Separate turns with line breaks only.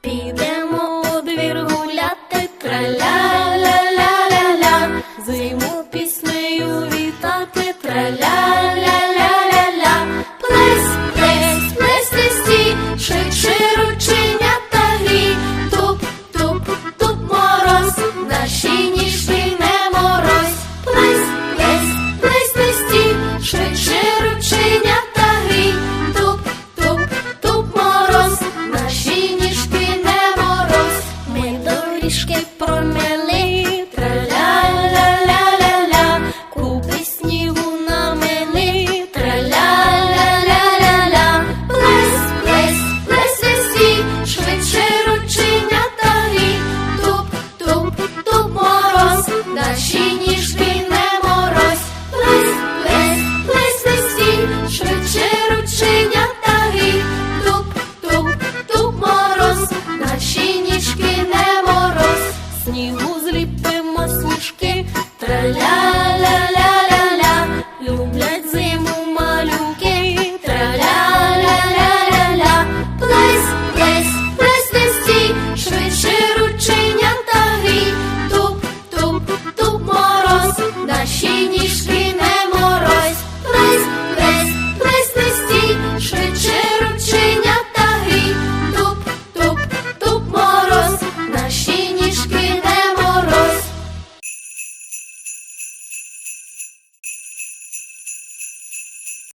Підемо у двір гуляти траля-ля-ля-ля-ля, зиму піснею вітати траля. плес, плес, плес, лисі, швидше ручення туп, туп, туп мороз, наші ні. снігу зліпимо сніжки, траля-ля-ля-ля-ля, люблять зиму малюки, траля-ля-ля-ля-ля, плес, плес, плес, не стій, швидше ручення та грій, туп, туп, туп мороз, наші.